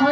स्व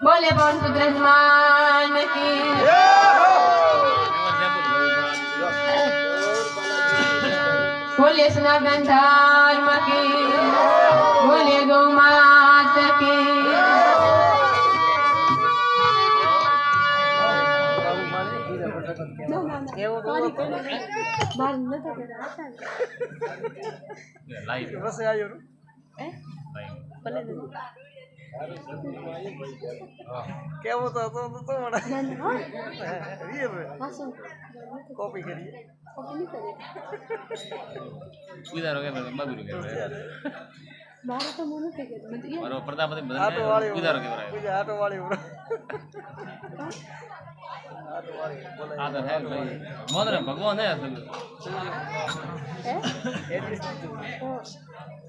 બોલે બોલ સુબ્રહ્માન કી બોલે સુના ધર્મ કી બોલે ગૌ માત બસ આવ્યો ભલે કેવું તો હતો તો કોપી કરીએ. વિચારો કે બાબુ કે મારો પ્રતાપતિ આટો વાળી વિચારો કે બીજા આટો વાળી ઉભરો. આ તો હે ભાઈ. મોદરે ભગવાન હે અસલ ખરેખર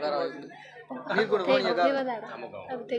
તારા એરિયામાં આવ્યો તો